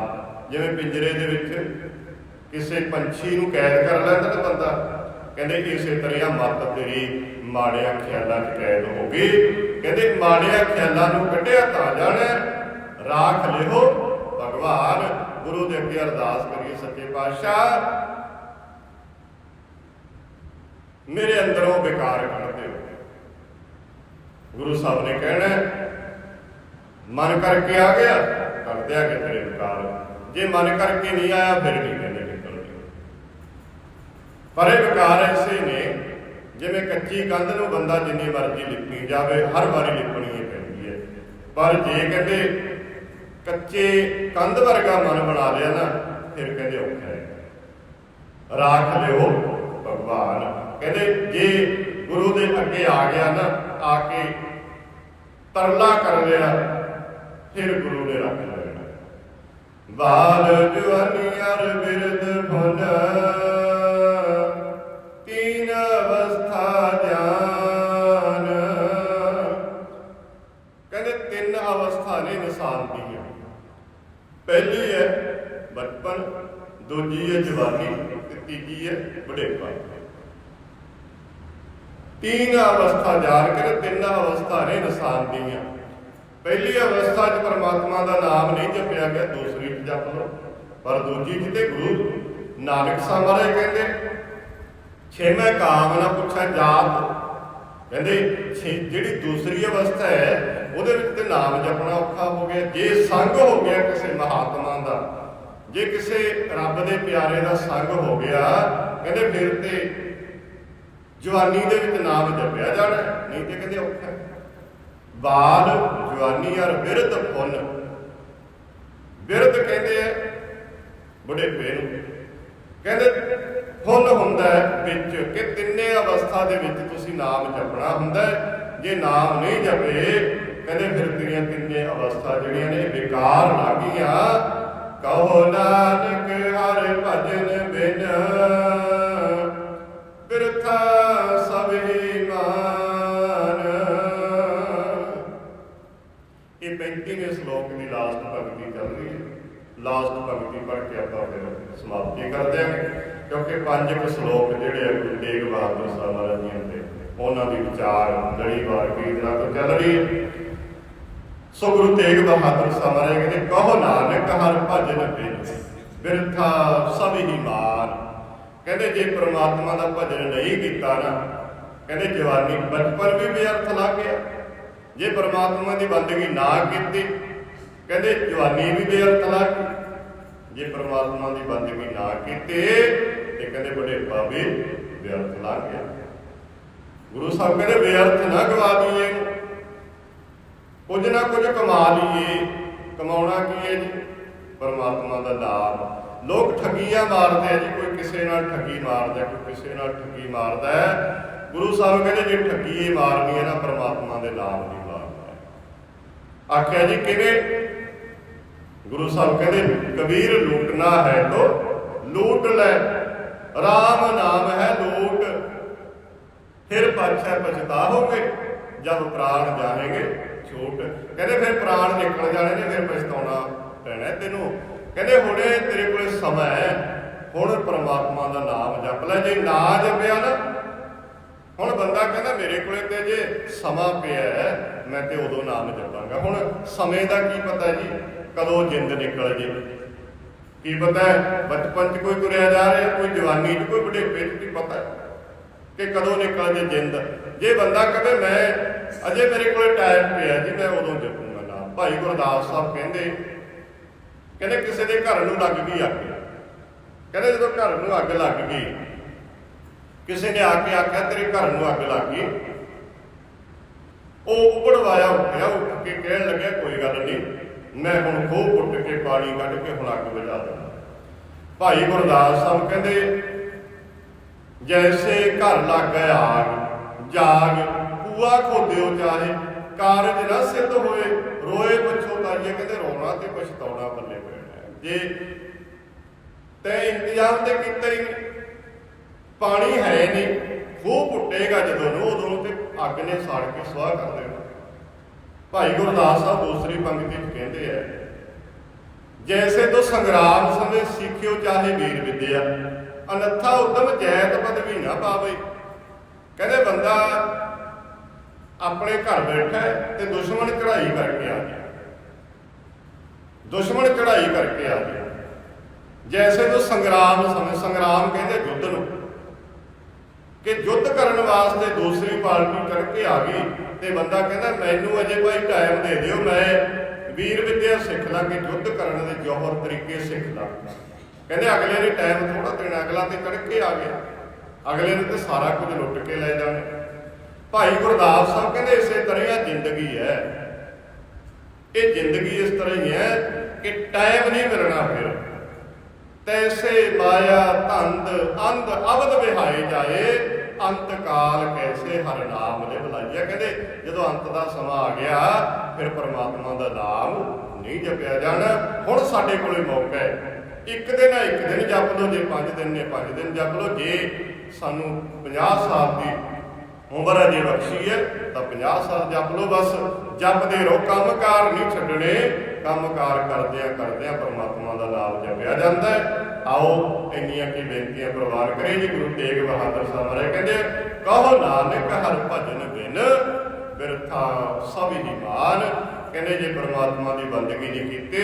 ਜਿਵੇਂ ਪਿੰਜਰੇ ਦੇ ਵਿੱਚ ਕਿਸੇ ਪੰਛੀ ਨੂੰ ਕੈਦ ਕਰ ਲੈਂਦਾ ਤਾਂ ਬੰਦਾ ਕਹਿੰਦੇ ਇਸੇ ਤਰ੍ਹਾਂ ਮਤ ਤੇਰੀ ਮਾੜਿਆਂ ਖਿਆਲਾਂ 'ਚ ਕੈਦ ਹੋ ਗਈ। ਕਹਿੰਦੇ ਮਾੜਿਆਂ ਖਿਆਲਾਂ ਨੂੰ ਕੱਢਿਆ ਤਾਂ ਜਾਣਾ, ਰਾਖ ਲਿਓ ਭਗਵਾਨ, ਗੁਰੂ ਦੇ ਅੱਗੇ ਅਰਦਾਸ ਕਰੀਏ ਸੱਚੇ ਪਾਤਸ਼ਾਹ। ਮੇਰੇ ਅੰਦਰੋਂ ਵਿਕਾਰ ਕੱਢ ਦਿਓ। ਗੁਰੂ ਸਾਹਿਬ ਨੇ ਕਹਿਣਾ ਮਨ ਕਰਕੇ ਆ ਗਿਆ ਕੱਢ ਦਿਆ ਕਿ ਤੇਰੇ ਵਿਕਾਰ। ਜੇ ਮਨ ਕਰਕੇ ਨਹੀਂ ਆਇਆ, ਫਿਰ ਨਹੀਂ ਕਹਿੰਦੇ ਨਿਕਲਦੇ ਪਰ ਇਹ ਵਿਕਾਰ ਐਸੇ ਨੇ, ਜਿਵੇਂ ਕੱਚੀ ਕੰਧ ਨੂੰ ਬੰਦਾ ਜਿੰਨੀ ਮਰਜ਼ੀ ਲਿਪੀ ਜਾਵੇ, ਹਰ ਵਾਰੀ ਲਿਪਣੀ ਹੀ ਪੈਂਦੀ ਹੈ। ਪਰ ਜੇ ਕਹਿੰਦੇ ਕੱਚੇ ਕੰਧ ਵਰਗਾ ਮਨ ਬਣਾ ਲਿਆ ਨਾ, ਫਿਰ ਕਹਿੰਦੇ ਔਖਾ ਹੈ। ਰਾਖ ਲਿਓ ਭਗਵਾਨ। ਕਹਿੰਦੇ ਜੇ ਗੁਰੂ ਦੇ ਅੱਗੇ ਆ ਗਿਆ ਨਾ, ਆ ਕੇ ਤਰਲਾ ਕਰ ਲਿਆ ਫਿਰ ਗੁਰੂ ਨੇ ਰੱਖ ਲੈਣਾ ਬਾਲ ਜਵਾਨੀ ਅਰ ਬਿਰਦ ਫੁੱਲ ਤੀਨ ਅਵਸਥਾ ਜਾਨ ਕਹਿੰਦੇ ਤਿੰਨ ਅਵਸਥਾ ਨੇ ਇਨਸਾਨ ਦੀਆਂ। ਪਹਿਲੀ ਹੈ ਬਚਪਨ, ਦੂਜੀ ਹੈ ਜਵਾਨੀ, ਤੇ ਤੀਜੀ ਹੈ ਬੁਢੇਪਾ ਤੀਨ ਅਵਸਥਾ ਜਾਣ ਕੇ ਤਿੰਨ ਅਵਸਥਾ ਨੇ ਇਨਸਾਨ ਦੀਆਂ। ਪਹਿਲੀ ਅਵਸਥਾ 'ਚ ਪਰਮਾਤਮਾ ਦਾ ਨਾਮ ਨਹੀਂ ਜਪਿਆ ਗਿਆ, ਦੂਸਰੀ 'ਚ ਜਪ ਲਓ। ਪਰ ਦੂਜੀ 'ਚ ਤੇ ਗੁਰੂ ਨਾਨਕ ਸਾਹਿਬ ਮਹਾਰਾਜ ਕਹਿੰਦੇ, ਛੇਵੇਂ ਕਾਮ ਪੁੱਛਾ ਜਾਤ। ਕਹਿੰਦੇ ਜਿਹੜੀ ਦੂਸਰੀ ਅਵਸਥਾ ਹੈ, ਉਹਦੇ ਵਿੱਚ ਤੇ ਨਾਮ ਜਪਣਾ ਔਖਾ ਹੋ ਗਿਆ। ਜੇ ਸੰਗ ਹੋ ਗਿਆ ਕਿਸੇ ਮਹਾਤਮਾ ਦਾ, ਜੇ ਕਿਸੇ ਰੱਬ ਦੇ ਪਿਆਰੇ ਦਾ ਸੰਗ ਹੋ ਗਿਆ, ਕਹਿੰਦੇ ਫਿਰ ਤੇ ਜਵਾਨੀ ਦੇ ਵਿੱਚ ਨਾਮ ਜਪਿਆ ਜਾਣਾ ਨਹੀਂ ਤੇ ਕਹਿੰਦੇ ਔਖਾ ਬਾਲ, ਜਵਾਨੀ ਔਰ ਬਿਰਧ ਫੁੱਲ। ਬਿਰਧ ਕਹਿੰਦੇ ਆ ਬੁਢੇਪੇ ਨੂੰ ਕਹਿੰਦੇ ਫੁੱਲ ਹੁੰਦਾ ਵਿੱਚ ਕਿ ਤਿੰਨੇ ਅਵਸਥਾ ਦੇ ਵਿੱਚ ਤੁਸੀਂ ਨਾਮ ਜਪਣਾ ਹੁੰਦਾ ਜੇ ਨਾਮ ਨਹੀਂ ਜਪੇ, ਕਹਿੰਦੇ ਫਿਰ ਤੇਰੀਆਂ ਤਿੰਨੇ ਅਵਸਥਾ ਜਿਹੜੀਆਂ ਨੇ ਬੇਕਾਰ ਲੱਗੀਆਂ ਕਹੋ ਨਾਨਕ ਹਰ ਭਜਨ ਬਿਨ ਬਿਰਥਾ ਇਹ ਸ਼ਲੋਕ ਦੀ ਲਾਸਟ ਭਗਤੀ ਚੱਲ ਰਹੀ ਹੈ। ਲਾਸਟ ਭਗਤੀ ਪੜ੍ਹ ਕੇ ਆਪਾਂ ਫਿਰ ਸਮਾਪਤੀ ਕਰਦੇ ਹਾਂ, ਕਿਉਂਕਿ ਪੰਜ ਕੁ ਸ਼ਲੋਕ ਜਿਹੜੇ ਆ ਗੁਰੂ ਤੇਗ ਬਹਾਦਰ ਸਾਹਿਬ ਮਹਾਰਾਜ ਜੀ ਦੇ, ਉਹਨਾਂ ਦੀ ਵਿਚਾਰ ਲੜੀਵਾਰ ਕੀਰਤਨਾਂ ਤੋਂ ਚੱਲ ਰਹੀ ਹੈ। ਸੋ ਗੁਰੂ ਤੇਗ ਬਹਾਦਰ ਸਾਹਿਬ ਮਹਾਰਾਜ ਕਹਿੰਦੇ, ਕਹੋ ਨਾਨਕ ਹਰ ਭਜਨ ਬਿਨ ਬਿਰਥਾ ਸਭ ਹੀ ਮਾਰ ਕਹਿੰਦੇ, ਜੇ ਪ੍ਰਮਾਤਮਾ ਦਾ ਭਜਨ ਨਹੀਂ ਕੀਤਾ ਨਾ, ਕਹਿੰਦੇ ਜਵਾਨੀ ਬਚਪਨ ਵੀ ਬੇਅਰਥ ਲੱਗ ਗਿਆ। ਜੇ ਪਰਮਾਤਮਾ ਦੀ ਬੰਦਗੀ ਨਾ ਕੀਤੀ, ਕਹਿੰਦੇ ਜਵਾਨੀ ਵੀ ਬੇਅਰਥ ਲੱਗ ਗਈ ਜੇ ਪਰਮਾਤਮਾ ਦੀ ਬੰਦਗੀ ਨਾ ਕੀਤੀ, ਤੇ ਕਹਿੰਦੇ ਬੁਢੇਪਾ ਵੀ ਬੇਅਰਥ ਲੱਗ ਗਿਆ ਗੁਰੂ ਸਾਹਿਬ ਕਹਿੰਦੇ ਬੇਅਰਥ ਨਾ ਗਵਾ ਦਈਏ। ਇਹਨੂੰ। ਕੁਝ ਨਾ ਕੁਝ ਕਮਾ ਲਈਏ। ਕਮਾਉਣਾ ਕੀ ਹੈ ਜੀ? ਪਰਮਾਤਮਾ ਦਾ ਨਾਮ ਲੋਕ ਠੱਗੀਆਂ ਮਾਰਦੇ ਆ ਜੀ, ਕੋਈ ਕਿਸੇ ਨਾਲ ਠੱਗੀ ਮਾਰਦਾ, ਕੋਈ ਕਿਸੇ ਨਾਲ ਠੱਗੀ ਮਾਰਦਾ। ਗੁਰੂ ਸਾਹਿਬ ਕਹਿੰਦੇ ਜੇ ਠੱਗੀ ਇਹ ਮਾਰਨੀ ਹੈ ਨਾ, ਪਰਮਾਤਮਾ ਦੇ ਨਾਮ ਦੀ। ਆਖਿਆ ਜੀ ਕਿਵੇਂ ਗੁਰੂ ਸਾਹਿਬ ਕਹਿੰਦੇ ਕਬੀਰ ਲੂਟਣਾ ਹੈ ਤੋ ਲੂਟ ਲੈ। RAM ਨਾਮ ਹੈ ਲੂਟ। ਫਿਰ ਪਾਛੈ ਪਛਤਾਹੋਗੇ ਜਦ ਪ੍ਰਾਣ ਜਾਣਗੇ ਛੂਟ। ਕਹਿੰਦੇ ਫਿਰ ਪ੍ਰਾਣ ਨਿਕਲ ਜਾਣੇ ਨੇ ਫਿਰ ਪਛਤਾਉਣਾ ਪੈਣਾ ਤੈਨੂੰ। ਕਹਿੰਦੇ ਹੁਣੇ ਤੇਰੇ ਕੋਲੇ ਸਮਾਂ ਹੈ। ਹੁਣ ਪ੍ਰਮਾਤਮਾ ਦਾ ਨਾਮ ਜਪ ਲੈ। ਜੇ ਨਾ ਜਪਿਆ ਨਾ ਹੁਣ ਬੰਦਾ ਕਹਿੰਦਾ ਮੇਰੇ ਕੋਲੇ ਤੇ ਜੇ ਸਮਾਂ ਪਿਆ ਹੈ, ਮੈਂ ਤੇ ਉਦੋਂ ਨਾਮ ਜਪਾਂਗਾ। ਹੁਣ ਸਮੇਂ ਦਾ ਕੀ ਪਤਾ ਜੀ? ਕਦੋਂ ਜਿੰਦ ਨਿਕਲ ਜੇ? ਕੀ ਪਤਾ ਬਚਪਨ 'ਚ ਕੋਈ ਤੁਰਿਆ ਜਾ ਰਿਹਾ, ਕੋਈ ਜਵਾਨੀ 'ਚ, ਕੋਈ ਬੁਢੇਪੇ 'ਚ, ਕੀ ਪਤਾ ਕਿ ਕਦੋਂ ਨਿਕਲ ਜੇ ਜਿੰਦ? ਜੇ ਬੰਦਾ ਕਹੇ, ਮੈਂ ਅਜੇ ਮੇਰੇ ਕੋਲ ਟਾਈਮ ਪਿਆ ਜੀ, ਮੈਂ ਉਦੋਂ ਜਪੂੰਗਾ ਨਾ ਭਾਈ ਗੁਰਦਾਸ ਸਾਹਿਬ ਕਹਿੰਦੇ ਕਹਿੰਦੇ ਕਿਸੇ ਦੇ ਘਰ ਨੂੰ ਲੱਗ ਗਈ ਅੱਗ। ਕਹਿੰਦੇ ਜਦੋਂ ਘਰ ਨੂੰ ਅੱਗ ਲੱਗ ਗਈ, ਕਿਸੇ ਨੇ ਆ ਕੇ ਆਖਿਆ, ਤੇਰੇ ਘਰ ਨੂੰ ਅੱਗ ਲੱਗ ਗਈ? ਉਹ ਉਪੜਵਾਇਆ ਉੱਠਿਆ, ਉੱਠ ਕੇ ਕਹਿਣ ਲੱਗਿਆ, ਕੋਈ ਗੱਲ ਨਹੀਂ, ਮੈਂ ਹੁਣ ਖੋਹ ਪੁੱਟ ਕੇ ਪਾਣੀ ਕੱਢ ਕੇ ਹੁਣ ਅੱਗ ਬੁਝਾ ਦਿੰਦਾ। ਭਾਈ ਗੁਰਦਾਸ ਸਾਹਿਬ ਕਹਿੰਦੇ, ਜੈਸੇ ਘਰ ਲੱਗ ਗਿਆ ਆਗ, ਜਾਗ ਕੂਆ ਖੋਦਿਓ ਚਾਹੇ, ਕਾਰਜ ਨਾ ਸਿੱਧ ਹੋਏ, ਰੋਏ ਪਛਤਾਈਏ ਕਹਿੰਦੇ ਰੋਣਾ ਤੇ ਪਛਤਾਉਣਾ ਬੱਲੇ ਪੈਣਾ ਜੇ ਤੈ ਇੰਤਜ਼ਾਮ ਤੇ ਕੀਤਾ ਹੀ ਪਾਣੀ ਹੈ ਨਹੀਂ ਖੂਹ ਪੁੱਟੇਗਾ ਜਦੋਂ ਨੂੰ, ਉਦੋਂ ਤੇ ਅੱਗ ਨੇ ਸਾੜ ਕੇ ਸਵਾਹ ਕਰ ਦੇਣਾ। ਭਾਈ ਗੁਰਦਾਸ ਸਾਹਿਬ ਦੂਸਰੀ ਪੰਕਤੀ ਵਿੱਚ ਕਹਿੰਦੇ ਆ, ਜੈਸੇ ਤੋਂ ਸੰਗਰਾਮ ਸਮੇ ਸਿੱਖਿਓ ਚਾਹੇ ਵੀਰ ਵਿਦਿਆ, ਅਨੱਥਾ ਉਦਮ ਜੈਤ ਪਦਵੀ ਨਾ ਪਾਵੇ। ਕਹਿੰਦੇ, ਬੰਦਾ ਆਪਣੇ ਘਰ ਬੈਠਾ ਤੇ ਦੁਸ਼ਮਣ ਚੜਾਈ ਕਰਕੇ ਆ ਗਿਆ। ਦੁਸ਼ਮਣ ਚੜਾਈ ਕਰਕੇ ਆ ਗਿਆ। ਜੈਸੇ ਤੋਂ ਸੰਗਰਾਮ ਸਮੇ ਸੰਗਰਾਮ ਕਹਿੰਦੇ ਯੁੱਧ ਨੂੰ ਕਿ ਯੁੱਧ ਕਰਨ ਵਾਸਤੇ ਦੂਸਰੀ ਪਾਰਟੀ ਕਰਕੇ ਆ ਗਈ ਤੇ ਬੰਦਾ ਕਹਿੰਦਾ, ਮੈਨੂੰ ਅਜੇ ਭਾਈ ਟਾਈਮ ਦੇ ਦਿਓ, ਮੈਂ ਵੀਰ ਵਿਦਿਆ ਸਿੱਖ ਲਾਂ ਕਿ ਯੁੱਧ ਕਰਨ ਦੇ ਜੋਹਰ ਤਰੀਕੇ ਸਿੱਖ ਲਾਂ। ਕਹਿੰਦੇ, ਅਗਲੇ ਨੇ ਟਾਈਮ ਥੋੜਾ ਦਿਨ ਅਗਲਾ ਤੇ ਚੜ ਆ ਗਿਆ। ਅਗਲੇ ਨੇ ਤੇ ਸਾਰਾ ਕੁਝ ਲੁੱਟ ਕੇ ਲੈ ਜਾਣਾ। ਭਾਈ ਗੁਰਦਾਸ ਸਾਹਿਬ ਕਹਿੰਦੇ, ਇਸੇ ਤਰ੍ਹਾਂ ਜ਼ਿੰਦਗੀ ਹੈ। ਇਹ ਜ਼ਿੰਦਗੀ ਇਸ ਤਰ੍ਹਾਂ ਹੀ ਹੈ ਕਿ ਟਾਈਮ ਨਹੀਂ ਮਿਲਣਾ ਫਿਰ। ਤੈਸੇ ਮਾਇਆ ਧੰਦ ਅੰਧ ਅਵਦ ਵਿਹਾਏ ਜਾਏ, ਅੰਤ ਕਾਲ ਕੈਸੇ ਹਰ ਨਾਮ ਲੈ ਬੁਲਾਈਆ ਕਹਿੰਦੇ, ਜਦੋਂ ਅੰਤ ਦਾ ਸਮਾਂ ਆ ਗਿਆ, ਫਿਰ ਪਰਮਾਤਮਾ ਦਾ ਨਾਮ ਨਹੀਂ ਜਪਿਆ ਜਾਣਾ। ਹੁਣ ਸਾਡੇ ਕੋਲੇ ਮੌਕਾ ਹੈ। ਇੱਕ ਦਿਨ ਆ ਇੱਕ ਦਿਨ ਜਪ ਲਓ, ਜੇ ਪੰਜ ਦਿਨ ਨੇ ਪੰਜ ਦਿਨ ਜਪ ਲਓ। ਜੇ ਸਾਨੂੰ 50 ਸਾਲ ਦੀ ਉਮਰ ਅਜੇ ਬਖਸ਼ੀ ਹੈ, ਤਾਂ 50 ਸਾਲ ਜਪ ਲਓ ਬਸ। ਜਪਦੇ ਰਹੋ ਕੰਮਕਾਰ ਨਹੀਂ ਕੰਮਕਾਰ ਕਰਦਿਆਂ ਕਰਦਿਆਂ ਪਰਮਾਤਮਾ ਦਾ ਨਾਮ ਜਪਿਆ ਜਾਂਦਾ ਹੈ। ਆਓ, ਇੰਨੀਆਂ ਕੀ ਬੇਨਤੀਆਂ ਪ੍ਰਵਾਨ ਕਰੀਏ ਜੀ, ਗੁਰੂ ਤੇਗ ਬਹਾਦਰ ਸਾਹਿਬ ਮਹਾਰਾਜ ਕਹਿੰਦੇ ਕਹੋ ਨਾਨਕ ਹਰ ਭਜਨ ਬਿਨ ਬਿਰਥਾ ਸਭ ਹੀ ਮਾਨ ਕਹਿੰਦੇ ਜੇ ਪ੍ਰਮਾਤਮਾ ਦੀ ਬੰਦਗੀ ਨਹੀਂ ਕੀਤੀ,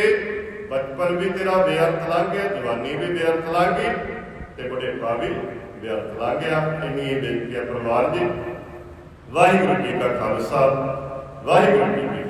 ਬਚਪਨ ਵੀ ਤੇਰਾ ਬੇਅਰਥ ਲੰਘ ਗਿਆ, ਜਵਾਨੀ ਵੀ ਬੇਅਰਥ ਲੰਘ ਗਈ ਤੇ ਬੁਢੇਪਾ ਵੀ ਬੇਅਰਥ ਲੰਘ ਗਿਆ। ਇੰਨੀ ਬੇਨਤੀ ਹੈ ਪਰਿਵਾਰ ਜੀ। ਵਾਹਿਗੁਰੂ ਜੀ ਕਾ ਖਾਲਸਾ, ਵਾਹਿਗੁਰੂ ਜੀ